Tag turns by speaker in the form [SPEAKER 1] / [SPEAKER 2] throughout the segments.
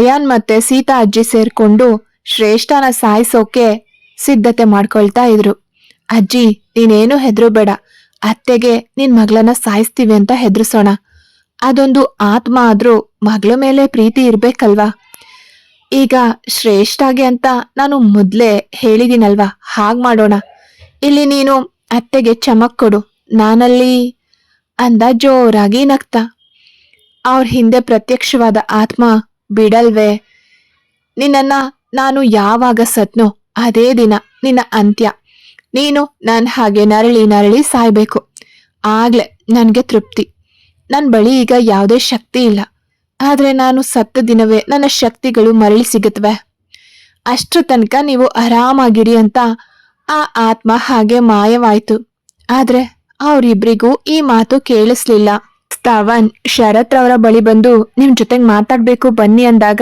[SPEAKER 1] Ion ಮತ್ತೆ ಸೀತಾ ಅಜ್ಜಿ ಸೇರ್ಕೊಂಡು ಶ್ರೇಷ್ಠನ ಸಾಯಿಸೋಕೆ ಸಿದ್ಧತೆ ಮಾಡ್ಕೊಳ್ತಾ ಇದ್ರು. ಅಜ್ಜಿ, ನೀನೇನು ಹೆದ್ರು ಬೇಡ ಅತ್ತೆಗೆ ನಿನ್ ಮಗಳನ್ನ ಸಾಯಿಸ್ತೀವಿ ಅಂತ ಹೆದರ್ಸೋಣ. ಅದೊಂದು ಆತ್ಮ ಆದ್ರೂ ಮಗಳ ಮೇಲೆ ಪ್ರೀತಿ ಇರ್ಬೇಕಲ್ವಾ? ಈಗ ಶ್ರೇಷ್ಠಾಗೆ ಅಂತ ನಾನು ಮೊದ್ಲೇ ಹೇಳಿದೀನಲ್ವಾ? ಹಾಗ್ ಮಾಡೋಣ. ಇಲ್ಲಿ ನೀನು ಅತ್ತೆಗೆ ಚಮಕ್ ಕೊಡು. ನಾನಲ್ಲಿ ಅಂದ ಜೋರಾಗಿ ನಗ್ತ. ಅವ್ರ ಹಿಂದೆ ಪ್ರತ್ಯಕ್ಷವಾದ ಆತ್ಮ ಬಿಡಲ್ವೇ? ನಿನ್ನನ್ನ ನಾನು ಯಾವಾಗ ಸತ್ನೋ ಅದೇ ದಿನ ನಿನ್ನ ಅಂತ್ಯ. ನೀನು ನಾನು ಹಾಗೆ ನರಳಿ ನರಳಿ ಸಾಯ್ಬೇಕು. ಆಗ್ಲೇ ನನಗೆ ತೃಪ್ತಿ. ನನ್ನ ಬಳಿ ಈಗ ಯಾವುದೇ ಶಕ್ತಿ ಇಲ್ಲ. ಆದ್ರೆ ನಾನು ಸತ್ತ ದಿನವೇ ನನ್ನ ಶಕ್ತಿಗಳು ಮರಳಿ ಸಿಗುತ್ತವೆ ಅಷ್ಟರ ತನಕ ನೀವು ಆರಾಮಾಗಿರಿ ಅಂತ ಆ ಆತ್ಮ ಹಾಗೆ ಮಾಯವಾಯ್ತು. ಆದ್ರೆ ಅವರಿಬ್ರಿಗೂ ಈ ಮಾತು ಕೇಳಿಸ್ಲಿಲ್ಲ. ಸ್ತವನ್, ಶರತ್ ರವರ ಬಳಿ ಬಂದು, ನಿಮ್ ಜೊತೆಗ್ ಮಾತಾಡ್ಬೇಕು, ಬನ್ನಿ ಅಂದಾಗ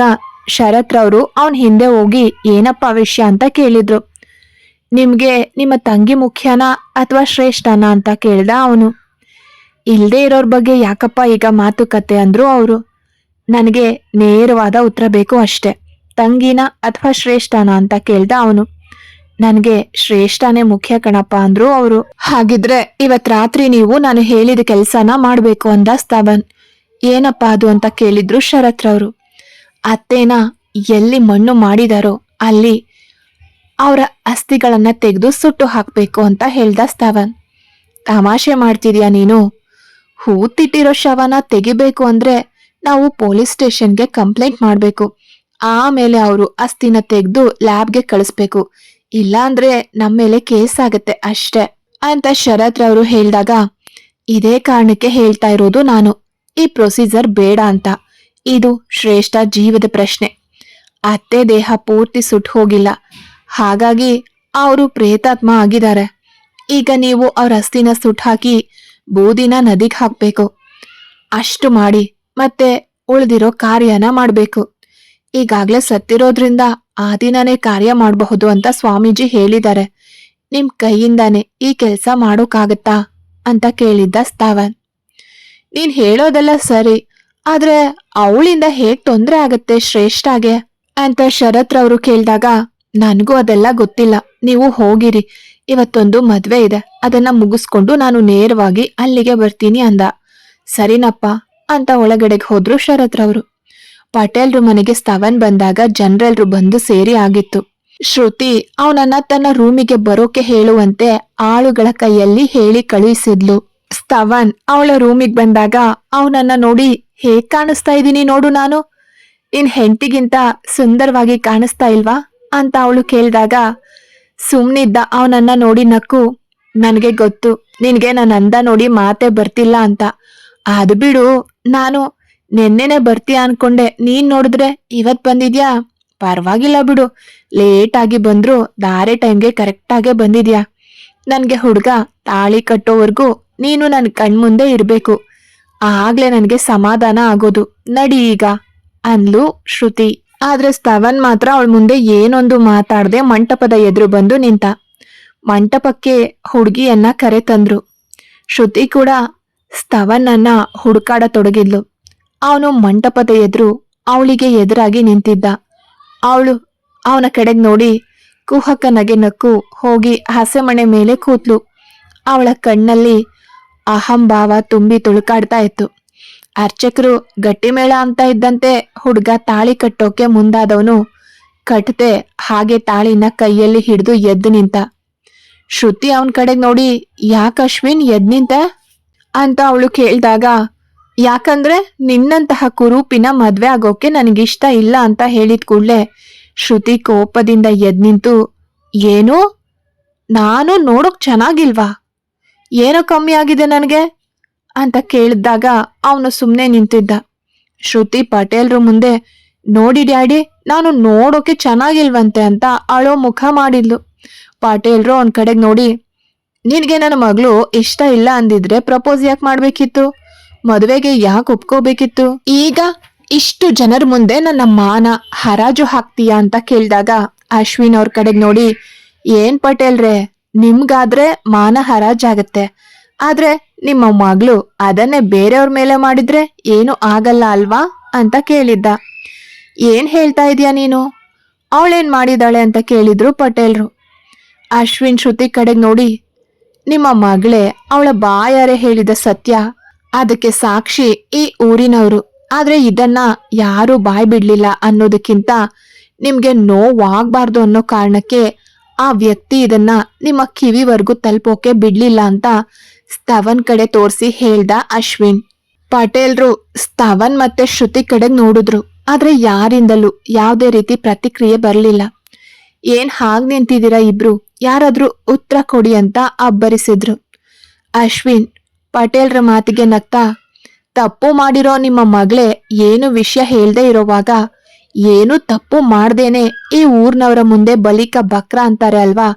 [SPEAKER 1] ಶರತ್ ರವರು ಅವನ್ ಹಿಂದೆ ಹೋಗಿ, ಏನಪ್ಪ ವಿಷಯ ಅಂತ ಕೇಳಿದ್ರು. ನಿಮ್ಗೆ ನಿಮ್ಮ ತಂಗಿ ಮುಖ್ಯನಾ ಅಥವಾ ಶ್ರೇಷ್ಠನಾ ಅಂತ ಕೇಳ್ದ ಅವನು. ಇಲ್ದೇ ಇರೋರ್ ಬಗ್ಗೆ ಯಾಕಪ್ಪ ಈಗ ಮಾತುಕತೆ ಅಂದ್ರು ಅವರು. ನನಗೆ ನೇರವಾದ ಉತ್ತರ ಬೇಕು ಅಷ್ಟೆ. ತಂಗಿನ ಅಥವಾ ಶ್ರೇಷ್ಠನ ಅಂತ ಕೇಳ್ದ ಅವನು. ನನಗೆ ಶ್ರೇಷ್ಠನೇ ಮುಖ್ಯ ಕಣಪ್ಪ ಅಂದ್ರು ಅವರು. ಹಾಗಿದ್ರೆ ಇವತ್ ರಾತ್ರಿ ನೀವು ನಾನು ಹೇಳಿದ ಕೆಲಸನ ಮಾಡಬೇಕು ಅಂದ ಸ್ತವನ್ ಏನಪ್ಪ ಅದು ಅಂತ ಕೇಳಿದ್ರು ಶರತ್ ರವರು. ಅತ್ತೇನ ಎಲ್ಲಿ ಮಣ್ಣು ಮಾಡಿದಾರೋ ಅಲ್ಲಿ ಅವರ ಅಸ್ಥಿಗಳನ್ನ ತೆಗೆದು ಸುಟ್ಟು ಹಾಕ್ಬೇಕು ಅಂತ ಹೇಳ್ದ ಸ್ತವನ್ ತಮಾಷೆ ಮಾಡ್ತಿದ್ಯಾ ನೀನು? ಹೂತಿಟ್ಟಿರೋ ಶವನ ತೆಗಿಬೇಕು ಅಂದ್ರೆ ನಾವು ಪೊಲೀಸ್ ಸ್ಟೇಷನ್ಗೆ ಕಂಪ್ಲೇಂಟ್ ಮಾಡ್ಬೇಕು. ಆಮೇಲೆ ಅವರು ಅಸ್ಥಿನ ತೆಗೆದು ಲ್ಯಾಬ್ಗೆ ಕಳಿಸ್ಬೇಕು. ಇಲ್ಲಾಂದ್ರೆ ನಮ್ಮ ಮೇಲೆ ಕೇಸ್ ಆಗತ್ತೆ ಅಷ್ಟೇ ಅಂತ ಶರತ್ ರವರು ಹೇಳಿದಾಗ, ಇದೇ ಕಾರಣಕ್ಕೆ ಹೇಳ್ತಾ ಇರೋದು ನಾನು. ಈ ಪ್ರೊಸೀಜರ್ ಬೇಡ ಅಂತ. ಇದು ಶ್ರೇಷ್ಠ ಜೀವದ ಪ್ರಶ್ನೆ. ಅತ್ತೆ ದೇಹ ಪೂರ್ತಿ ಸುಟ್ಟು ಹೋಗಿಲ್ಲ. ಹಾಗಾಗಿ ಅವರು ಪ್ರೇತಾತ್ಮ ಆಗಿದ್ದಾರೆ. ಈಗ ನೀವು ಅವ್ರ ಅಸ್ಥಿನ ಸುಟ್ಟು ಹಾಕಿ ಬೂದಿನ ನದಿಗೆ ಹಾಕ್ಬೇಕು. ಅಷ್ಟು ಮಾಡಿ ಮತ್ತೆ ಉಳಿದಿರೋ ಕಾರ್ಯನ ಮಾಡ್ಬೇಕು. ಈಗಾಗ್ಲೇ ಸತ್ತಿರೋದ್ರಿಂದ ಆ ದಿನನೇ ಕಾರ್ಯ ಮಾಡಬಹುದು ಅಂತ ಸ್ವಾಮೀಜಿ ಹೇಳಿದ್ದಾರೆ. ನಿಮ್ ಕೈಯಿಂದಾನೆ ಈ ಕೆಲಸ ಮಾಡೋಕ್ಕಾಗತ್ತಾ ಅಂತ ಕೇಳಿದ್ದ ಸ್ಥಾವನ್ ನೀನ್ ಹೇಳೋದೆಲ್ಲ ಸರಿ, ಆದ್ರೆ ಅವಳಿಂದ ಹೇಗ್ ತೊಂದ್ರೆ ಆಗತ್ತೆ ಶ್ರೇಷ್ಠಾಗೆ ಅಂತ ಶರತ್ ರವರು ಕೇಳಿದಾಗ, ನನಗೂ ಅದೆಲ್ಲ ಗೊತ್ತಿಲ್ಲ, ನೀವು ಹೋಗಿರಿ, ಇವತ್ತೊಂದು ಮದ್ವೆ ಇದೆ, ಅದನ್ನ ಮುಗಿಸ್ಕೊಂಡು ನಾನು ನೇರವಾಗಿ ಅಲ್ಲಿಗೆ ಬರ್ತೀನಿ ಅಂದ. ಸರಿನಪ್ಪ ಅಂತ ಒಳಗಡೆಗೆ ಹೋದ್ರು ಶರತ್ ರವರು. ಪಟೇಲ್ರು ಮನೆಗೆ ಸ್ತವನ್ ಬಂದಾಗ ಜನರೆಲ್ರು ಬಂದು ಸೇರಿ ಆಗಿತ್ತು. ಶ್ರುತಿ ಅವನನ್ನ ತನ್ನ ರೂಮಿಗೆ ಬರೋಕೆ ಹೇಳುವಂತೆ ಆಳುಗಳ ಕೈಯಲ್ಲಿ ಹೇಳಿ ಕಳುಹಿಸಿದ್ಲು. ಸ್ತವನ್ ಅವಳ ರೂಮಿಗೆ ಬಂದಾಗ ಅವನನ್ನ ನೋಡಿ, ಹೇಗ್ ಕಾಣಿಸ್ತಾ ಇದ್ದೀನಿ ನೋಡು ನಾನು. ಇನ್ ಹೆಂಡತಿಗಿಂತ ಸುಂದರವಾಗಿ ಕಾಣಿಸ್ತಾ ಇಲ್ವಾ? ಅಂತ ಅವಳು ಕೇಳಿದಾಗ, ಸುಮ್ನಿದ್ದ ಅವನನ್ನ ನೋಡಿ ನಕ್ಕು, ನನಗೆ ಗೊತ್ತು. ನಿನಗೆ ನನ್ನ ಅಂದ ನೋಡಿ ಮಾತೆ ಬರ್ತಿಲ್ಲ ಅಂತ. ಅದು ಬಿಡು ನಾನು ನೆನ್ನೆನೆ ಬರ್ತೀಯ ಅನ್ಕೊಂಡೆ. ನೀನ್ ನೋಡಿದ್ರೆ ಇವತ್ ಬಂದಿದ್ಯಾ? ಪರವಾಗಿಲ್ಲ ಬಿಡು. ಲೇಟ್ ಆಗಿ ಬಂದ್ರು ದಾರೆ ಟೈಮ್ಗೆ ಕರೆಕ್ಟ್ ಆಗೇ ಬಂದಿದ್ಯಾ? ನನ್ಗೆ ಹುಡ್ಗ ತಾಳಿ ಕಟ್ಟೋವರೆಗೂ ನೀನು ನನ್ ಕಣ್ಮುಂದೆ ಇರ್ಬೇಕು. ಆಗ್ಲೇ ನನ್ಗೆ ಸಮಾಧಾನ ಆಗೋದು. ನಡಿ ಈಗ, ಅಂದ್ಲು ಶ್ರುತಿ. ಆದ್ರೆ ಸ್ತವನ್ ಮಾತ್ರ ಅವಳ ಮುಂದೆ ಏನೊಂದು ಮಾತಾಡದೆ ಮಂಟಪದ ಎದುರು ಬಂದು ನಿಂತ. ಮಂಟಪಕ್ಕೆ ಹುಡುಗಿಯನ್ನ ಕರೆ ತಂದ್ರು ಶ್ರುತಿ ಕೂಡ ಸ್ತವನನ್ನ ಹುಡುಕಾಡ ತೊಡಗಿದ್ಲು ಅವನು ಮಂಟಪದ ಎದುರು ಅವಳಿಗೆ ಎದುರಾಗಿ ನಿಂತಿದ್ದ. ಅವಳು ಅವನ ಕಡೆಗೆ ನೋಡಿ ಕುಹಕ ನಗೆ ನಕ್ಕು ಹೋಗಿ ಹಸೆಮಣೆ ಮೇಲೆ ಕೂತ್ಲು. ಅವಳ ಕಣ್ಣಲ್ಲಿ ಅಹಂಭಾವ ತುಂಬಿ ತುಳುಕಾಡ್ತಾ ಇತ್ತು. ಅರ್ಚಕರು ಗಟ್ಟಿಮೇಳ ಅಂತ ಇದ್ದಂತೆ ಹುಡುಗ ತಾಳಿ ಕಟ್ಟೋಕೆ ಮುಂದಾದವನು ಕಟ್ಟದೆ ಹಾಗೆ ತಾಳಿನ ಕೈಯಲ್ಲಿ ಹಿಡಿದು ಎದ್ದು ನಿಂತ. ಶ್ರುತಿ ಅವನ ಕಡೆಗೆ ನೋಡಿ, ಯಾಕ ಅಶ್ವಿನ್ ಎದ್ ನಿಂತ? ಅಂತ ಅವಳು ಕೇಳ್ದಾಗ ಯಾಕಂದ್ರೆ ನಿನ್ನಂತಹ ಕುರೂಪಿನ ಮದ್ವೆ ಆಗೋಕೆ ನನಗಿಷ್ಟ ಇಲ್ಲ ಅಂತ ಹೇಳಿದ ಕೂಡಲೇ ಶ್ರುತಿ ಕೋಪದಿಂದ ಎದ್ ನಿಂತು ಏನು? ನಾನು ನೋಡೋಕ್ ಚೆನ್ನಾಗಿಲ್ವಾ? ಏನೋ ಕಮ್ಮಿ ಆಗಿದೆ ನನಗೆ? ಅಂತ ಕೇಳಿದಾಗ ಅವನು ಸುಮ್ಮನೆ ನಿಂತಿದ್ದ. ಶ್ರುತಿ ಪಟೇಲ್ರ ಮುಂದೆ, ನೋಡಿ ಡ್ಯಾಡಿ, ನಾನು ನೋಡೋಕೆ ಚೆನ್ನಾಗಿಲ್ವಂತೆ ಅಂತ ಅಳೋ ಮುಖ ಮಾಡಿದ್ಲು. ಪಾಟೇಲ್ರು ಅವನ ಕಡೆಗೆ ನೋಡಿ, ನಿನಗೆ ನನ್ನ ಮಗಳು ಇಷ್ಟ ಇಲ್ಲ ಅಂದಿದ್ರೆ ಪ್ರಪೋಸ್ ಯಾಕೆ ಮಾಡ್ಬೇಕಿತ್ತು? ಮದುವೆಗೆ ಯಾಕೆ ಒಪ್ಕೋಬೇಕಿತ್ತು? ಈಗ ಇಷ್ಟು ಜನರ ಮುಂದೆ ನನ್ನ ಮಾನ ಹರಾಜು ಹಾಕ್ತೀಯಾ ಅಂತ ಕೇಳಿದಾಗ ಅಶ್ವಿನ್ ಅವ್ರ ಕಡೆಗೆ ನೋಡಿ, ಏನ್ ಪಟೇಲ್ರೆ ನಿಮ್ಗಾದ್ರೆ ಮಾನ ಹರಾಜಾಗತ್ತೆ ಆದ್ರೆ ನಿಮ್ಮ ಮಗಳು ಅದನ್ನೇ ಬೇರೆಯವ್ರ ಮೇಲೆ ಮಾಡಿದ್ರೆ ಏನು ಆಗಲ್ಲ ಅಲ್ವಾ? ಅಂತ ಕೇಳಿದ್ದ. ಏನ್ ಹೇಳ್ತಾ ಇದೀಯ ನೀನು? ಅವಳೇನ್ ಮಾಡಿದಾಳೆ ಅಂತ ಕೇಳಿದ್ರು ಪಟೇಲ್ರು. ಅಶ್ವಿನ್ ಶ್ರುತಿ ಕಡೆಗೆ ನೋಡಿ, ನಿಮ್ಮ ಮಗಳೇ ಅವಳ ಬಾಯಾರೆ ಹೇಳಿದ ಸತ್ಯ ಅದಕ್ಕೆ ಸಾಕ್ಷಿ ಈ ಊರಿನವರು. ಆದ್ರೆ ಇದನ್ನ ಯಾರು ಬಾಯ್ ಬಿಡ್ಲಿಲ್ಲ ಅನ್ನೋದಕ್ಕಿಂತ ನಿಮ್ಗೆ ನೋವಾಗಬಾರ್ದು ಅನ್ನೋ ಕಾರಣಕ್ಕೆ ಆ ವ್ಯಕ್ತಿ ಇದನ್ನ ನಿಮ್ಮ ಕಿವಿವರೆಗೂ ತಲುಪೋಕೆ ಬಿಡ್ಲಿಲ್ಲ ಅಂತ ಸ್ತವನ್ ಕಡೆ ತೋರಿಸಿ ಹೇಳ್ದ ಅಶ್ವಿನ್. ಪಟೇಲ್ರು ಸ್ತವನ್ ಮತ್ತೆ ಶ್ರುತಿ ಕಡೆ ನೋಡಿದ್ರು. ಆದ್ರೆ ಯಾರಿಂದಲೂ ಯಾವುದೇ ರೀತಿ ಪ್ರತಿಕ್ರಿಯೆ ಬರಲಿಲ್ಲ. ಏನ್ ಹಾಗ್ ನಿಂತಿದ್ದೀರಾ ಇಬ್ರು? ಯಾರಾದ್ರೂ ಉತ್ತರ ಕೊಡಿ ಅಂತ ಅಬ್ಬರಿಸಿದ್ರು. ಅಶ್ವಿನ್ ಪಟೇಲ್ರ ಮಾತಿಗೆ ನಗ್ತಾ, ತಪ್ಪು ಮಾಡಿರೋ ನಿಮ್ಮ ಮಗಳೇ ಏನು ವಿಷಯ ಹೇಳ್ದೆ ಇರೋವಾಗ ಏನು ತಪ್ಪು ಮಾಡ್ದೇನೆ ಈ ಊರ್ನವರ ಮುಂದೆ ಬಲಿಕ ಬಕ್ರ ಅಂತಾರೆ ಅಲ್ವಾ?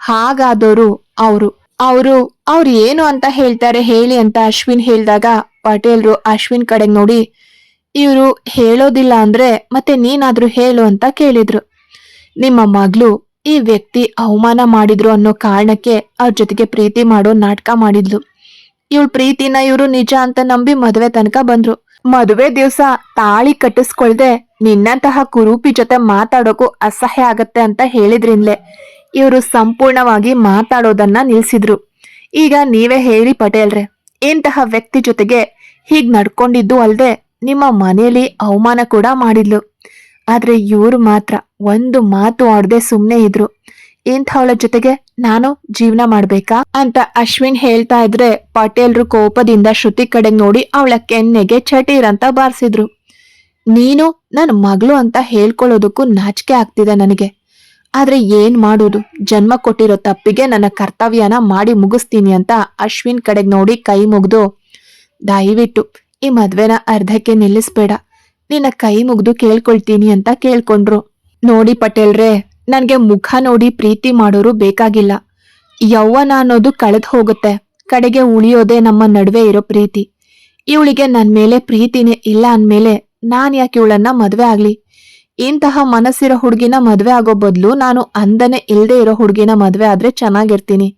[SPEAKER 1] ಹಾಗಾದವರು ಅವರು. ಅವರು, ಅವ್ರು ಏನು ಅಂತ ಹೇಳ್ತಾರೆ ಹೇಳಿ ಅಂತ ಅಶ್ವಿನ್ ಹೇಳಿದಾಗ ಪಟೇಲ್ರು ಅಶ್ವಿನ್ ಕಡೆಗೆ ನೋಡಿ, ಇವರು ಹೇಳೋದಿಲ್ಲ ಅಂದ್ರೆ ಮತ್ತೆ ನೀನಾದ್ರೂ ಹೇಳು ಅಂತ ಕೇಳಿದ್ರು. ನಿಮ್ಮ ಮಗಳು ಈ ವ್ಯಕ್ತಿ ಅವಮಾನ ಮಾಡಿದ್ರು ಅನ್ನೋ ಕಾರಣಕ್ಕೆ ಅವ್ರ ಜೊತೆಗೆ ಪ್ರೀತಿ ಮಾಡೋ ನಾಟಕ ಮಾಡಿದ್ಲು. ಇವಳ ಪ್ರೀತಿನ ಇವರು ನಿಜ ಅಂತ ನಂಬಿ ಮದುವೆ ತನಕ ಬಂದ್ರು. ಮದುವೆ ದಿವಸ ತಾಳಿ ಕಟ್ಟಿಸ್ಕೊಳ್ದೆ ನಿನ್ನಂತಹ ಕುರೂಪಿ ಜೊತೆ ಮಾತಾಡೋಕು ಅಸಹ್ಯ ಆಗತ್ತೆ ಅಂತ ಹೇಳಿದ್ರಿಂದಲೇ ಇವರು ಸಂಪೂರ್ಣವಾಗಿ ಮಾತಾಡೋದನ್ನ ನಿಲ್ಸಿದ್ರು. ಈಗ ನೀವೇ ಹೇಳಿ ಪಟೇಲ್ರೆ, ಇಂತಹ ವ್ಯಕ್ತಿ ಜೊತೆಗೆ ಹೀಗ್ ನಡ್ಕೊಂಡಿದ್ದು ಅಲ್ದೆ ನಿಮ್ಮ ಮನೆಯಲ್ಲಿ ಅವಮಾನ ಕೂಡ ಮಾಡಿದ್ಲು. ಆದ್ರೆ ಇವ್ರು ಮಾತ್ರ ಒಂದು ಮಾತು ಆಡದೆ ಸುಮ್ಮನೆ ಇದ್ರು. ಇಂಥವಳ ಜೊತೆಗೆ ನಾನು ಜೀವನ ಮಾಡ್ಬೇಕಾ? ಅಂತ ಅಶ್ವಿನ್ ಹೇಳ್ತಾ ಇದ್ರೆ ಪಟೇಲ್ರು ಕೋಪದಿಂದ ಶ್ರುತಿ ಕಡೆ ನೋಡಿ ಅವಳ ಕೆನ್ನೆಗೆ ಚಟೀರ್ ಅಂತ ಬಾರಿಸಿದ್ರು. ನೀನು ನನ್ನ ಮಗಳು ಅಂತ ಹೇಳ್ಕೊಳ್ಳೋದಕ್ಕೂ ನಾಚಿಕೆ ಆಗ್ತಿದೆ ನನಗೆ. ಆದ್ರೆ ಏನ್ ಮಾಡೋದು? ಜನ್ಮ ಕೊಟ್ಟಿರೋ ತಪ್ಪಿಗೆ ನನ್ನ ಕರ್ತವ್ಯನ ಮಾಡಿ ಮುಗಿಸ್ತೀನಿ ಅಂತ ಅಶ್ವಿನ್ ಕಡೆಗೆ ನೋಡಿ ಕೈ ಮುಗ್ದು, ದಯವಿಟ್ಟು, ಈ ಮದ್ವೆನ ಅರ್ಧಕ್ಕೆ ನಿಲ್ಲಿಸ್ಬೇಡ. ನಿನ್ನ ಕೈ ಮುಗ್ದು ಕೇಳ್ಕೊಳ್ತೀನಿ ಅಂತ ಕೇಳ್ಕೊಂಡ್ರು. ನೋಡಿ ಪಟೇಲ್ರೇ ನನ್ಗೆ ಮುಖ ನೋಡಿ ಪ್ರೀತಿ ಮಾಡೋರು ಬೇಕಾಗಿಲ್ಲ. ಯೌವನ ಅನ್ನೋದು ಕಳೆದು ಹೋಗುತ್ತೆ. ಕಡೆಗೆ ಉಳಿಯೋದೇ ನಮ್ಮ ನಡುವೆ ಇರೋ ಪ್ರೀತಿ. ಇವಳಿಗೆ ನನ್ನ ಮೇಲೆ ಪ್ರೀತಿನೇ ಇಲ್ಲ ಅಂದಮೇಲೆ ನಾನು ಯಾಕೆ ಇವಳನ್ನ ಮದುವೆ ಆಗಲಿ? ಇಂತಹ ಮನಸ್ಸಿರೋ ಹುಡುಗಿನ ಮದುವೆ ಆಗೋ ಬದಲು ನಾನು ಅಂದನೆ ಇಲ್ಲದೇ ಇರೋ ಹುಡುಗಿನ ಮದುವೆ ಆದ್ರೆ ಚೆನ್ನಾಗಿರ್ತೀನಿ.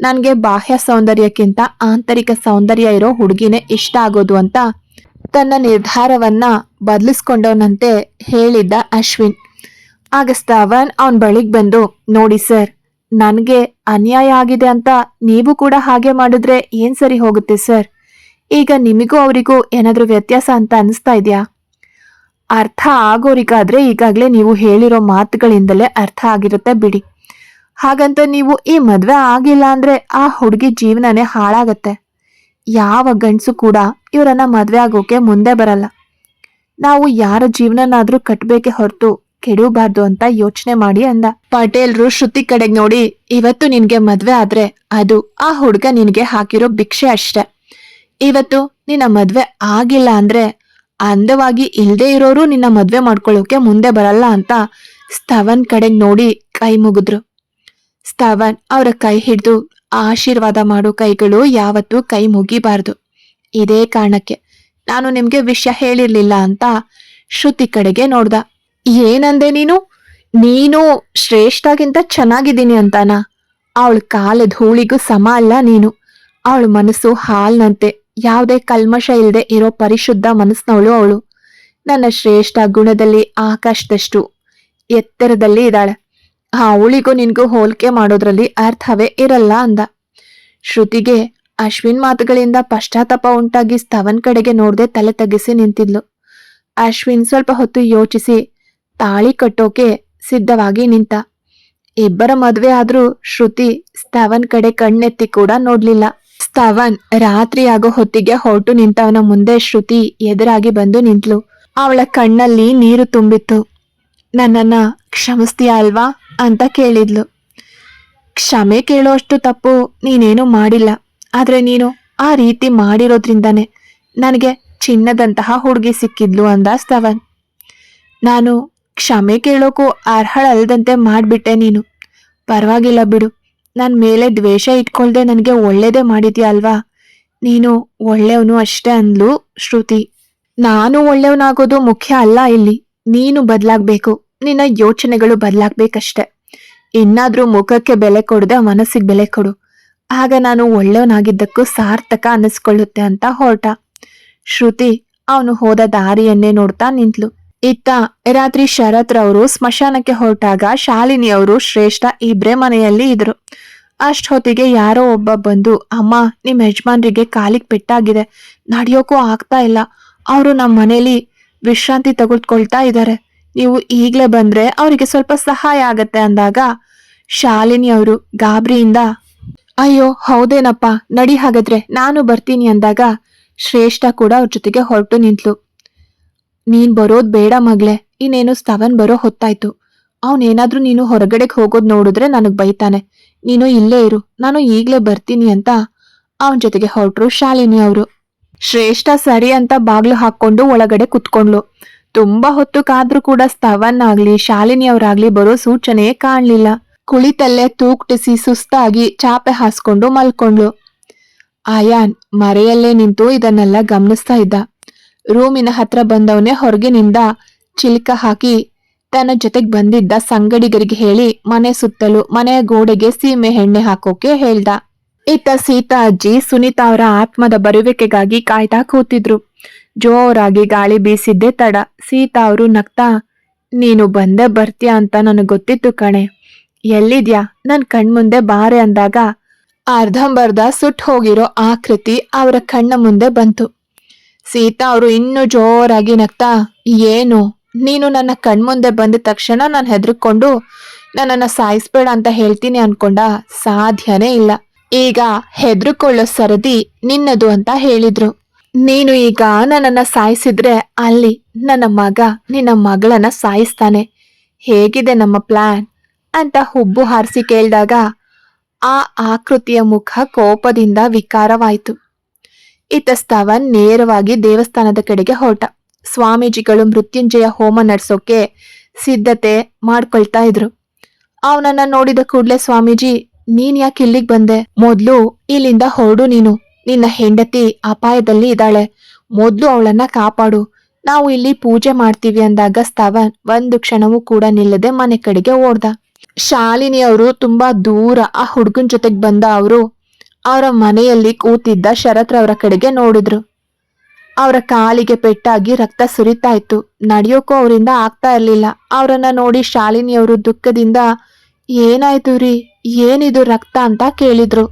[SPEAKER 1] ನನಗೆ ಬಾಹ್ಯ ಸೌಂದರ್ಯಕ್ಕಿಂತ ಆಂತರಿಕ ಸೌಂದರ್ಯ ಇರೋ ಹುಡುಗಿನೇ ಇಷ್ಟ ಆಗೋದು ಅಂತ ತನ್ನ ನಿರ್ಧಾರವನ್ನ ಬದಲಿಸ್ಕೊಂಡವನಂತೆ ಹೇಳಿದ್ದ ಅಶ್ವಿನ್. ಆಗ ಸ್ತವನ್ ಅವನ್ ಬಳಿಗ್ ಬಂದು, ನೋಡಿ ಸರ್, ನನ್ಗೆ ಅನ್ಯಾಯ ಆಗಿದೆ ಅಂತ ನೀವು ಕೂಡ ಹಾಗೆ ಮಾಡಿದ್ರೆ ಏನ್ ಸರಿ ಹೋಗುತ್ತೆ ಸರ್? ಈಗ ನಿಮಗೂ ಅವರಿಗೂ ಏನಾದ್ರೂ ವ್ಯತ್ಯಾಸ ಅಂತ ಅನಿಸ್ತಾ ಇದೆಯಾ? ಅರ್ಥ ಆಗೋರಿಗಾದ್ರೆ ಈಗಾಗಲೇ ನೀವು ಹೇಳಿರೋ ಮಾತುಗಳಿಂದಲೇ ಅರ್ಥ ಆಗಿರುತ್ತೆ ಬಿಡಿ. ಹಾಗಂತ ನೀವು ಈ ಮದುವೆ ಆಗಿಲ್ಲ ಅಂದ್ರೆ ಆ ಹುಡುಗಿ ಜೀವನನೇ ಹಾಳಾಗತ್ತೆ. ಯಾವ ಗಂಡಸು ಕೂಡ ಇವರನ್ನ ಮದುವೆ ಆಗೋಕೆ ಮುಂದೆ ಬರಲ್ಲ. ನಾವು ಯಾರ ಜೀವನನಾದ್ರೂ ಕಟ್ಬೇಕೆ ಹೊರತು ಕೆಡಬಾರ್ದು ಅಂತ ಯೋಚನೆ ಮಾಡಿ ಅಂದ. ಪಟೇಲ್ರು ಶ್ರುತಿ ಕಡೆಗ್ ನೋಡಿ, ಇವತ್ತು ನಿನ್ಗೆ ಮದ್ವೆ ಆದ್ರೆ ಅದು ಆ ಹುಡ್ಗ ನಿನ್ಗೆ ಹಾಕಿರೋ ಭಿಕ್ಷೆ ಅಷ್ಟೆ. ಇವತ್ತು ನಿನ್ನ ಮದ್ವೆ ಆಗಿಲ್ಲ ಅಂದ್ರೆ ಅಂದವಾಗಿ ಇಲ್ದೇ ಇರೋರು ನಿನ್ನ ಮದ್ವೆ ಮಾಡ್ಕೊಳ್ಳೋಕೆ ಮುಂದೆ ಬರಲ್ಲ ಅಂತ ಸ್ತವನ್ ಕಡೆಗ್ ನೋಡಿ ಕೈ ಮುಗಿದ್ರು. ಸ್ತವನ್ ಅವರ ಕೈ ಹಿಡಿದು ಆಶೀರ್ವಾದ ಮಾಡೋ ಕೈಗಳು ಯಾವತ್ತೂ ಕೈ ಮುಗಿಬಾರ್ದು. ಇದೇ ಕಾರಣಕ್ಕೆ ನಾನು ನಿಮ್ಗೆ ವಿಷಯ ಹೇಳಿರ್ಲಿಲ್ಲ ಅಂತ ಶ್ರುತಿ ಕಡೆಗೆ ನೋಡ್ದ. ಏನಂದೆ ನೀನು? ನೀನು ಶ್ರೇಷ್ಠಗಿಂತ ಚೆನ್ನಾಗಿದ್ದೀನಿ ಅಂತಾನ? ಅವಳ ಕಾಲ ಧೂಳಿಗೂ ಸಮ ಅಲ್ಲ ನೀನು. ಅವಳ ಮನಸ್ಸು ಹಾಲ್ನಂತೆ. ಯಾವುದೇ ಕಲ್ಮಶ ಇಲ್ಲದೆ ಇರೋ ಪರಿಶುದ್ಧ ಮನಸ್ಸಿನವಳು ಅವಳು. ನನ್ನ ಶ್ರೇಷ್ಠ ಗುಣದಲ್ಲಿ ಆಕಾಶದಷ್ಟು ಎತ್ತರದಲ್ಲಿ ಇದ್ದಾಳೆ. ಆ ಅವಳಿಗೂ ನಿನಗೂ ಹೋಲಿಕೆ ಮಾಡೋದ್ರಲ್ಲಿ ಅರ್ಥವೇ ಇರಲ್ಲ ಅಂದ. ಶ್ರುತಿಗೆ ಅಶ್ವಿನ್ ಮಾತುಗಳಿಂದ ಪಶ್ಚಾತ್ತಾಪ ಉಂಟಾಗಿ ಸ್ತವನ್ ಕಡೆಗೆ ನೋಡದೆ ತಲೆ ತಗ್ಗಿಸಿ ನಿಂತಿದ್ಲು. ಅಶ್ವಿನ್ ಸ್ವಲ್ಪ ಹೊತ್ತು ಯೋಚಿಸಿ ತಾಳಿ ಕಟ್ಟೋಕೆ ಸಿದ್ಧವಾಗಿ ನಿಂತ. ಇಬ್ಬರ ಮದುವೆ ಆದ್ರೂ ಶ್ರುತಿ ಸ್ತವನ್ ಕಡೆ ಕಣ್ಣೆತ್ತಿ ಕೂಡ ನೋಡ್ಲಿಲ್ಲ. ಸ್ತವನ್ ರಾತ್ರಿ ಆಗೋ ಹೊತ್ತಿಗೆ ಹೊರಟು ನಿಂತವನ ಮುಂದೆ ಶ್ರುತಿ ಎದುರಾಗಿ ಬಂದು ನಿಂತ್ಲು. ಅವಳ ಕಣ್ಣಲ್ಲಿ ನೀರು ತುಂಬಿತ್ತು. ನನ್ನನ್ನ ಕ್ಷಮಿಸ್ತೀಯ ಅಲ್ವಾ ಅಂತ ಕೇಳಿದ್ಲು. ಕ್ಷಮೆ ಕೇಳೋಷ್ಟು ತಪ್ಪು ನೀನೇನು ಮಾಡಿಲ್ಲ. ಆದ್ರೆ ನೀನು ಆ ರೀತಿ ಮಾಡಿರೋದ್ರಿಂದಾನೆ ನನಗೆ ಚಿನ್ನದಂತಹ ಹುಡುಗಿ ಸಿಕ್ಕಿದ್ಲು ಅಂದ ಸ್ತವನ್. ನಾನು ಕ್ಷಮೆ ಕೇಳೋಕು ಅರ್ಹಳಲ್ದಂತೆ ಮಾಡಿಬಿಟ್ಟೆ ನೀನು. ಪರವಾಗಿಲ್ಲ ಬಿಡು. ನನ್ ಮೇಲೆ ದ್ವೇಷ ಇಟ್ಕೊಳ್ದೆ ನನಗೆ ಒಳ್ಳೇದೇ ಮಾಡಿದ್ಯಾ ಅಲ್ವಾ? ನೀನು ಒಳ್ಳೆಯವನು ಅಷ್ಟೇ ಅಂದ್ಲು ಶ್ರುತಿ. ನಾನು ಒಳ್ಳೆಯವನಾಗೋದು ಮುಖ್ಯ ಅಲ್ಲ ಇಲ್ಲಿ. ನೀನು ಬದಲಾಗಬೇಕು. ನಿನ್ನ ಯೋಚನೆಗಳು ಬದಲಾಗಬೇಕಷ್ಟೆ. ಇನ್ನಾದ್ರೂ ಮುಖಕ್ಕೆ ಬೆಲೆ ಕೊಡದೆ ಮನಸ್ಸಿಗೆ ಬೆಲೆ ಕೊಡು. ಆಗ ನಾನು ಒಳ್ಳೆಯವನಾಗಿದ್ದಕ್ಕೂ ಸಾರ್ಥಕ ಅನ್ನಿಸ್ಕೊಳ್ಳುತ್ತೆ ಅಂತ ಹೊರಟ. ಶ್ರುತಿ, ಅವನು ಹೋದ ದಾರಿಯನ್ನೇ ನೋಡ್ತಾ ನಿಂತ್ಲು. ಇತ್ತ ರಾತ್ರಿ ಶರತ್ ರವರು ಸ್ಮಶಾನಕ್ಕೆ ಹೊರಟಾಗ ಶಾಲಿನಿ ಅವರು ಶ್ರೇಷ್ಠ ಇಬ್ರೇ ಮನೆಯಲ್ಲಿ ಇದ್ರು. ಅಷ್ಟೊತ್ತಿಗೆ ಯಾರೋ ಒಬ್ಬ ಬಂದು, ಅಮ್ಮ, ನಿಮ್ ಯಜಮಾನ್ರಿಗೆ ಕಾಲಿಗೆ ಪೆಟ್ಟಾಗಿದೆ. ನಡೆಯೋಕ್ಕೂ ಆಗ್ತಾ ಇಲ್ಲ. ಅವರು ನಮ್ಮ ಮನೇಲಿ ವಿಶ್ರಾಂತಿ ತೆಗೆದುಕೊಳ್ತಾ ಇದ್ದಾರೆ ನೀವು ಈಗಲೇ ಬಂದ್ರೆ ಅವರಿಗೆ ಸ್ವಲ್ಪ ಸಹಾಯ ಆಗತ್ತೆ ಅಂದಾಗ ಶಾಲಿನಿ ಅವರು ಗಾಬರಿಯಿಂದ, ಅಯ್ಯೋ, ಹೌದೇನಪ್ಪ, ನಡಿ ಹಾಗಾದ್ರೆ, ನಾನು ಬರ್ತೀನಿ ಅಂದಾಗ ಶ್ರೇಷ್ಠ ಕೂಡ ಅವ್ರ ಜೊತೆಗೆ ಹೊರಟು ನಿಂತ್ಲು. ನೀನ್ ಬರೋದ್ ಬೇಡ ಮಗ್ಳೆ. ಇನ್ನೇನು ಸ್ತವನ್ ಬರೋ ಹೊತ್ತಾಯ್ತು. ಅವನೇನಾದ್ರೂ ನೀನು ಹೊರಗಡೆಗೆ ಹೋಗೋದ್ ನೋಡಿದ್ರೆ ನನಗ್ ಬೈತಾನೆ. ನೀನು ಇಲ್ಲೇ ಇರು. ನಾನು ಈಗ್ಲೇ ಬರ್ತೀನಿ ಅಂತ. ಅವನ್ ಜೊತೆಗೆ ಹೊರಟ್ರು ಶಾಲಿನಿ ಅವರು. ಶ್ರೇಷ್ಠ ಸರಿ ಅಂತ ಬಾಗ್ಲು ಹಾಕೊಂಡು ಒಳಗಡೆ ಕುತ್ಕೊಂಡ್ಲು. ತುಂಬಾ ಹೊತ್ತು ಕಾದ್ರೂ ಕೂಡ ಸ್ತವನ್ ಆಗ್ಲಿ, ಶಾಲಿನಿ ಅವರಾಗ್ಲಿ ಬರೋ ಸೂಚನೆ ಕಾಣ್ಲಿಲ್ಲ. ಕುಳಿತಲ್ಲೇ ತೂಕ್ಟಿಸಿ ಸುಸ್ತಾಗಿ ಚಾಪೆ ಹಾಸ್ಕೊಂಡು ಮಲ್ಕೊಂಡ್ಲು ಆಯಾನ್ ಮರೆಯಲ್ಲೇ ನಿಂತು ಇದನ್ನೆಲ್ಲ ಗಮನಿಸ್ತಾ ಇದ್ದ. ರೂಮಿನ ಹತ್ರ ಬಂದವನೇ ಹೊರಗಿನಿಂದ ಚಿಲ್ಕ ಹಾಕಿ ತನ್ನ ಜೊತೆಗೆ ಬಂದಿದ್ದ ಸಂಗಡಿಗರಿಗೆ ಹೇಳಿ ಮನೆ ಸುತ್ತಲೂ ಮನೆಯ ಗೋಡೆಗೆ ಸೀಮೆ ಎಣ್ಣೆ ಹಾಕೋಕೆ ಹೇಳ್ದ. ಇತ್ತ ಸೀತಾ ಅಜ್ಜಿ ಸುನೀತಾ ಅವರ ಆತ್ಮದ ಬರುವಿಕೆಗಾಗಿ ಕಾಯ್ತಾ ಕೂತಿದ್ರು. ಜೋರಾಗಿ ಗಾಳಿ ಬೀಸಿದ್ದೆ ತಡ. ಸೀತಾ ಅವರು ನಗ್ತಾ, ನೀನು ಬಂದೆ ಬರ್ತೀಯ ಅಂತ ನನಗೆ ಗೊತ್ತಿತ್ತು ಕಣೆ. ಎಲ್ಲಿದ್ಯಾ? ನನ್ನ ಕಣ್ಮುಂದೆ ಬಾರೆ ಅಂದಾಗ. ಅರ್ಧಂಬರ್ಧ ಸುಟ್ಟು ಹೋಗಿರೋ ಆಕೃತಿ ಅವರ ಕಣ್ಣ ಮುಂದೆ ಬಂತು. ಸೀತಾ ಅವರು ಇನ್ನೂ ಜೋರಾಗಿ ನಗ್ತಾ, ಏನು? ನೀನು ನನ್ನ ಕಣ್ಮುಂದೆ ಬಂದ ತಕ್ಷಣ ನಾನು ಹೆದರ್ಕೊಂಡು ನನ್ನನ್ನು ಸಾಯಿಸ್ಬೇಡ ಅಂತ ಹೇಳ್ತೀನಿ ಅನ್ಕೊಂಡ? ಸಾಧ್ಯನೇ ಇಲ್ಲ. ಈಗ ಹೆದರ್ಕೊಳ್ಳೋ ಸರದಿ ನಿನ್ನದು ಅಂತ ಹೇಳಿದ್ರು. ನೀನು ಈಗ ನನ್ನನ್ನ ಸಾಯಿಸಿದ್ರೆ ಅಲ್ಲಿ ನನ್ನ ಮಗ ನಿನ್ನ ಮಗಳನ್ನ ಸಾಯಿಸ್ತಾನೆ. ಹೇಗಿದೆ ನಮ್ಮ ಪ್ಲಾನ್? ಅಂತ ಹುಬ್ಬು ಹಾರಿಸಿ ಕೇಳಿದಾಗ ಆ ಆಕೃತಿಯ ಮುಖ ಕೋಪದಿಂದ ವಿಕಾರವಾಯಿತು. ಇತ್ತ ಸ್ತವನ್ ನೇರವಾಗಿ ದೇವಸ್ಥಾನದ ಕಡೆಗೆ ಹೊರಟ. ಸ್ವಾಮೀಜಿಗಳು ಮೃತ್ಯುಂಜಯ ಹೋಮ ನಡೆಸೋಕೆ ಸಿದ್ಧತೆ ಮಾಡ್ಕೊಳ್ತಾ ಇದ್ರು. ಅವನನ್ನ ನೋಡಿದ ಕೂಡ್ಲೆ ಸ್ವಾಮೀಜಿ, ನೀನ್ ಯಾಕೆ ಇಲ್ಲಿಗ್ ಬಂದೆ? ಮೊದ್ಲು ಇಲ್ಲಿಂದ ಹೊರಡು ನೀನು. ನಿನ್ನ ಹೆಂಡತಿ ಅಪಾಯದಲ್ಲಿ ಇದ್ದಾಳೆ. ಮೊದ್ಲು ಅವಳನ್ನ ಕಾಪಾಡು. ನಾವು ಇಲ್ಲಿ ಪೂಜೆ ಮಾಡ್ತೀವಿ ಅಂದಾಗ ಸ್ತವನ್ ಒಂದು ಕ್ಷಣವೂ ಕೂಡ ನಿಲ್ಲದೆ ಮನೆ ಕಡೆಗೆ ಓಡ್ದ. ಶಾಲಿನಿ ಅವರು ತುಂಬಾ ದೂರ ಆ ಹುಡುಗನ್ ಜೊತೆಗೆ ಬಂದ ಅವರು ಅವರ ಮನೆಯಲ್ಲಿ ಕೂತಿದ್ದ ಶರತ್ರವರ ಕಡೆಗೆ ನೋಡಿದ್ರು. ಅವರ ಕಾಲಿಗೆ ಪೆಟ್ಟಾಗಿ ರಕ್ತ ಸುರಿತಾ ಇತ್ತು ನಡೆಯೋಕ್ಕೂ ಅವರಿಂದ ಆಗ್ತಾ ಇರಲಿಲ್ಲ. ಅವರನ್ನ ನೋಡಿ ಶಾಲಿನಿಯವರು ದುಃಖದಿಂದ, ಏನಾಯ್ತು ರೀ? ಏನಿದು ರಕ್ತ ಅಂತ ಕೇಳಿದ್ರು.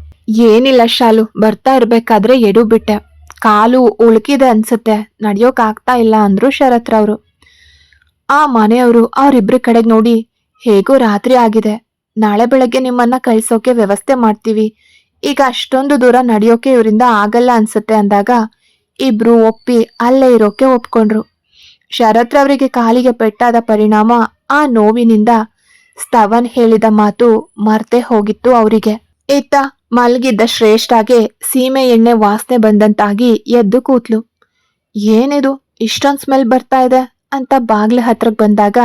[SPEAKER 1] ಏನಿಲ್ಲ ಶಾಲು, ಬರ್ತಾ ಇರ್ಬೇಕಾದ್ರೆ ಎಡು ಬಿಟ್ಟೆ. ಕಾಲು ಉಳುಕಿದೆ ಅನ್ಸುತ್ತೆ. ನಡಿಯೋಕ್ ಆಗ್ತಾ ಇಲ್ಲ ಅಂದ್ರು ಶರತ್ರವರು ಆ ಮನೆಯವರು ಅವರಿಬ್ರ ಕಡೆಗೆ ನೋಡಿ, ಹೇಗೋ ರಾತ್ರಿ ಆಗಿದೆ. ನಾಳೆ ಬೆಳಗ್ಗೆ ನಿಮ್ಮನ್ನ ಕಳ್ಸೋಕೆ ವ್ಯವಸ್ಥೆ ಮಾಡ್ತೀವಿ. ಈಗ ಅಷ್ಟೊಂದು ದೂರ ನಡೆಯೋಕೆ ಇವರಿಂದ ಆಗಲ್ಲ ಅನ್ಸುತ್ತೆ ಅಂದಾಗ ಇಬ್ರು ಒಪ್ಪಿ ಅಲ್ಲೇ ಇರೋಕೆ ಒಪ್ಕೊಂಡ್ರು. ಶರತ್ರವರಿಗೆ ಕಾಲಿಗೆ ಪೆಟ್ಟಾದ ಪರಿಣಾಮ ಆ ನೋವಿನಿಂದ ಸ್ತವನ್ ಹೇಳಿದ ಮಾತು ಮರ್ತೆ ಹೋಗಿತ್ತು ಅವರಿಗೆ. ಇತ್ತ ಮಲಗಿದ್ದ ಶ್ರೇಷ್ಠಗೆ ಸೀಮೆ ಎಣ್ಣೆ ವಾಸನೆ ಬಂದಂತಾಗಿ ಎದ್ದು ಕೂತ್ಲು. ಏನಿದು, ಇಷ್ಟೊಂದು ಸ್ಮೆಲ್ ಬರ್ತಾ ಇದೆ ಅಂತ ಬಾಗ್ಲ ಹತ್ರಕ್ ಬಂದಾಗ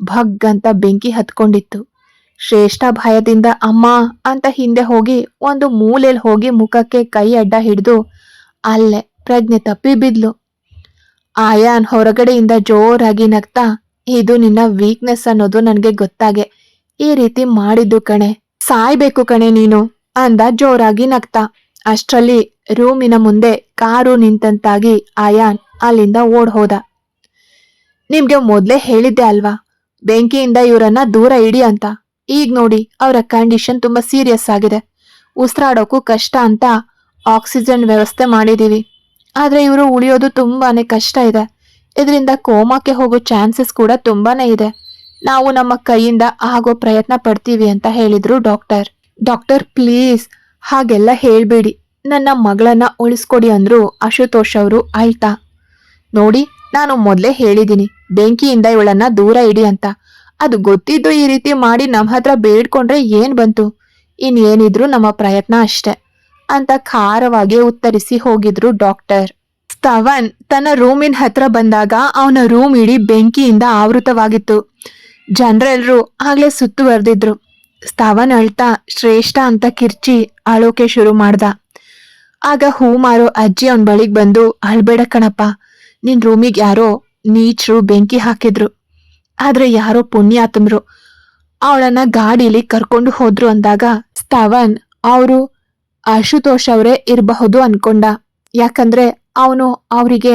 [SPEAKER 1] ಭಗ್ ಅಂತ ಬೆಂಕಿ ಹತ್ಕೊಂಡಿತ್ತು. ಶ್ರೇಷ್ಠ ಭಯದಿಂದ ಅಮ್ಮ ಅಂತ ಹಿಂದೆ ಹೋಗಿ ಒಂದು ಮೂಲೆಯಲ್ಲಿ ಹೋಗಿ ಮುಖಕ್ಕೆ ಕೈ ಅಡ್ಡ ಹಿಡಿದು ಅಲ್ಲೇ ಪ್ರಜ್ಞೆ ತಪ್ಪಿ ಬಿದ್ಲು. ಆಯಾನ್ ಹೊರಗಡೆಯಿಂದ ಜೋರಾಗಿ ನಗ್ತಾ, ಇದು ನಿನ್ನ ವೀಕ್ನೆಸ್ ಅನ್ನೋದು ನನಗೆ ಗೊತ್ತಾಗೆ. ಈ ರೀತಿ ಮಾಡಿದ್ದು ಕಣೆ, ಸಾಯ್ಬೇಕು ಕಣೆ ನೀನು, ಅಂದ ಜೋರಾಗಿ ನಗ್ತಾ. ಅಷ್ಟರಲ್ಲಿ ರೂಮಿನ ಮುಂದೆ ಕಾರು ನಿಂತಂತಾಗಿ ಆಯಾನ್ ಅಲ್ಲಿಂದ ಓಡ್ ಹೋದ. ನಿಮ್ಗೆ ಮೊದ್ಲೇ ಹೇಳಿದ್ದೆ ಅಲ್ವಾ, ಬೆಂಕಿಯಿಂದ ಇವರನ್ನ ದೂರ ಇಡಿ ಅಂತ. ಈಗ ನೋಡಿ, ಅವರ ಕಂಡೀಷನ್ ತುಂಬಾ ಸೀರಿಯಸ್ ಆಗಿದೆ. ಉಸಿರಾಡೋಕ್ಕೂ ಕಷ್ಟ ಅಂತ ಆಕ್ಸಿಜನ್ ವ್ಯವಸ್ಥೆ ಮಾಡಿದೀವಿ. ಆದರೆ ಇವರು ಉಳಿಯೋದು ತುಂಬಾನೇ ಕಷ್ಟ ಇದೆ. ಇದರಿಂದ ಕೋಮಾಕ್ಕೆ ಹೋಗೋ ಚಾನ್ಸಸ್ ಕೂಡ ತುಂಬಾನೇ ಇದೆ. ನಾವು ನಮ್ಮ ಕೈಯಿಂದ ಆಗೋ ಪ್ರಯತ್ನ ಪಡ್ತೀವಿ ಅಂತ ಹೇಳಿದ್ರು ಡಾಕ್ಟರ್ ಡಾಕ್ಟರ್ ಪ್ಲೀಸ್ ಹಾಗೆಲ್ಲ ಹೇಳ್ಬೇಡಿ. ನನ್ನ ಮಗಳನ್ನ ಉಳಿಸ್ಕೊಡಿ ಅಂದ್ರು ಅಶುತೋಷ್ ಅವರು ಆಯ್ತಾ? ನೋಡಿ, ನಾನು ಮೊದಲೇ ಹೇಳಿದ್ದೀನಿ ಬೆಂಕಿಯಿಂದ ಇವಳನ್ನ ದೂರ ಇಡಿ ಅಂತ. ಅದು ಗೊತ್ತಿದ್ದು ಈ ರೀತಿ ಮಾಡಿ ನಮ್ಮ ಹತ್ರ ಬೇಡ್ಕೊಂಡ್ರೆ ಏನ್ ಬಂತು? ಇನ್ನೇನಿದ್ರು ನಮ್ಮ ಪ್ರಯತ್ನ ಅಷ್ಟೆ ಅಂತ ಖಾರವಾಗಿ ಉತ್ತರಿಸಿ ಹೋಗಿದ್ರು ಡಾಕ್ಟರ್. ಸ್ತವನ್ ತನ್ನ ರೂಮಿನ ಹತ್ರ ಬಂದಾಗ ಅವನ ರೂಮ್ ಇಡೀ ಬೆಂಕಿಯಿಂದ ಆವೃತವಾಗಿತ್ತು. ಜನರೆಲ್ಲರೂ ಆಗ್ಲೇ ಸುತ್ತುವರೆದಿದ್ರು ಸ್ತವನ್ ಅಳ್ತಾ, ಶ್ರೇಷ್ಠ ಅಂತ ಕಿರ್ಚಿ ಅಳೋಕೆ ಶುರು ಮಾಡ್ದ. ಆಗ ಹೂ ಮಾರೋ ಅಜ್ಜಿ ಅವನ್ ಬಳಿಗ್ ಬಂದು, ಅಳ್ಬೇಡ ಕಣಪ್ಪ, ನಿನ್ ರೂಮಿಗೆ ಯಾರೋ ನೀಚ್ರು ಬೆಂಕಿ ಹಾಕಿದ್ರು. ಆದ್ರೆ ಯಾರೋ ಪುಣ್ಯಾತಮ್ರು ಅವಳನ್ನ ಗಾಡಿಲಿ ಕರ್ಕೊಂಡು ಹೋದ್ರು ಅಂದಾಗ ಸ್ತವನ್ ಅವರು ಆಶುತೋಷ್ ಅವರೇ ಇರಬಹುದು ಅನ್ಕೊಂಡ. ಯಾಕಂದ್ರೆ ಅವನು ಅವರಿಗೆ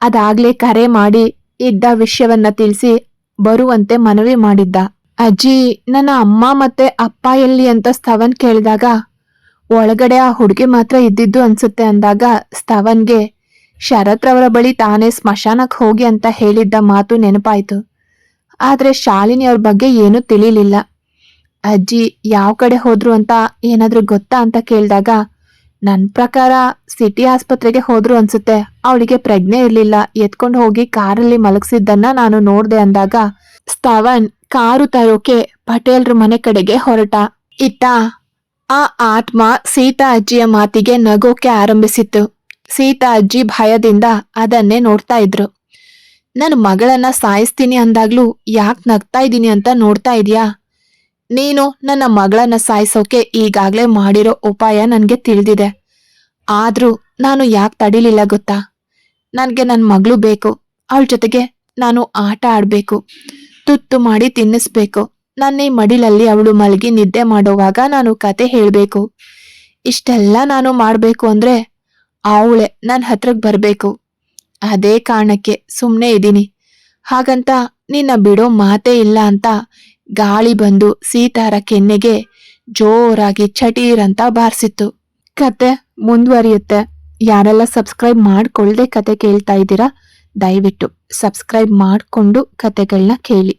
[SPEAKER 1] ಅದಾಗ್ಲೇ ಕರೆ ಮಾಡಿ ಇದ್ದ ವಿಷಯವನ್ನ ತಿಳಿಸಿ ಬರುವಂತೆ ಮನವಿ ಮಾಡಿದ್ದ. ಅಜ್ಜಿ, ನನ್ನ ಅಮ್ಮ ಮತ್ತೆ ಅಪ್ಪ ಎಲ್ಲಿ ಅಂತ ಸ್ತವನ್ ಕೇಳಿದಾಗ ಒಳಗಡೆ ಆ ಹುಡುಗಿ ಮಾತ್ರ ಇದ್ದಿದ್ದು ಅನ್ಸುತ್ತೆ ಅಂದಾಗ ಸ್ತವನ್ಗೆ ಶರತ್ ರವರ ಬಳಿ ತಾನೇ ಸ್ಮಶಾನಕ್ಕೆ ಹೋಗಿ ಅಂತ ಹೇಳಿದ್ದ ಮಾತು ನೆನಪಾಯ್ತು. ಆದ್ರೆ ಶಾಲಿನಿ ಅವ್ರ ಬಗ್ಗೆ ಏನೂ ತಿಳಿಲಿಲ್ಲ. ಅಜ್ಜಿ ಯಾವ ಕಡೆ ಹೋದ್ರು ಅಂತ ಏನಾದ್ರೂ ಗೊತ್ತಾ ಅಂತ ಕೇಳಿದಾಗ ನನ್ನ ಪ್ರಕಾರ ಸಿಟಿ ಆಸ್ಪತ್ರೆಗೆ ಹೋದ್ರು ಅನ್ಸುತ್ತೆ. ಅವಳಿಗೆ ಪ್ರಜ್ಞೆ ಇರಲಿಲ್ಲ. ಎತ್ಕೊಂಡು ಹೋಗಿ ಕಾರಲ್ಲಿ ಮಲಗಿಸಿದ್ದನ್ನ ನಾನು ನೋಡ್ದೆ ಅಂದಾಗ, ಸ್ತವನ್ ಕಾರು ತರೋಕೆ ಪಟೇಲ್ರ ಮನೆ ಕಡೆಗೆ ಹೊರಟ. ಇತ್ತ ಆ ಆತ್ಮ ಸೀತಾ ಅಜ್ಜಿಯ ಮಾತಿಗೆ ನಗೋಕೆ ಆರಂಭಿಸಿತ್ತು. ಸೀತಾ ಅಜ್ಜಿ ಭಯದಿಂದ ಅದನ್ನೇ ನೋಡ್ತಾ ಇದ್ರು. ನನ್ನ ಮಗಳನ್ನ ಸಾಯಿಸ್ತೀನಿ ಅಂದಾಗ್ಲೂ ಯಾಕೆ ನಗ್ತಾ ಇದ್ದೀನಿ ಅಂತ ನೋಡ್ತಾ ಇದೀಯಾ? ನೀನು ನನ್ನ ಮಗಳನ್ನ ಸಾಯಿಸೋಕೆ ಈಗಾಗಲೇ ಮಾಡಿರೋ ಉಪಾಯ ನನಗೆ ತಿಳಿದಿದೆ. ಆದ್ರೂ ನಾನು ಯಾಕೆ ತಡಿಲಿಲ್ಲ ಗೊತ್ತಾ? ನನಗೆ ನನ್ನ ಮಗಳು ಬೇಕು. ಅವಳ ಜೊತೆಗೆ ನಾನು ಆಟ ಆಡಬೇಕು. ತುತ್ತು ಮಾಡಿ ತಿನ್ನಿಸ್ಬೇಕು. ನನ್ನ ಈ ಮಡಿಲಲ್ಲಿ ಅವಳು ಮಲಗಿ ನಿದ್ದೆ ಮಾಡುವಾಗ ನಾನು ಕತೆ ಹೇಳಬೇಕು. ಇಷ್ಟೆಲ್ಲ ನಾನು ಮಾಡಬೇಕು ಅಂದರೆ ಅವಳೆ ನನ್ನ ಹತ್ರಕ್ಕೆ ಬರ್ಬೇಕು. ಅದೇ ಕಾರಣಕ್ಕೆ ಸುಮ್ಮನೆ ಇದ್ದೀನಿ. ಹಾಗಂತ ನಿನ್ನ ಬಿಡೋ ಮಾತೇ ಇಲ್ಲ ಅಂತ ಗಾಳಿ ಬಂದು ಸೀತಾರ ಕೆನ್ನೆಗೆ ಜೋರಾಗಿ ಚಟೀರ್ ಅಂತ ಬಾರಿಸಿತ್ತು. ಕತೆ ಮುಂದುವರಿಯುತ್ತೆ. ಯಾರೆಲ್ಲ ಸಬ್ಸ್ಕ್ರೈಬ್ ಮಾಡ್ಕೊಳ್ಳದೆ ಕತೆ ಕೇಳ್ತಾ ಇದ್ದೀರಾ, ದಯವಿಟ್ಟು ಸಬ್ಸ್ಕ್ರೈಬ್ ಮಾಡಿಕೊಂಡು ಕತೆಗಳನ್ನ ಕೇಳಿ.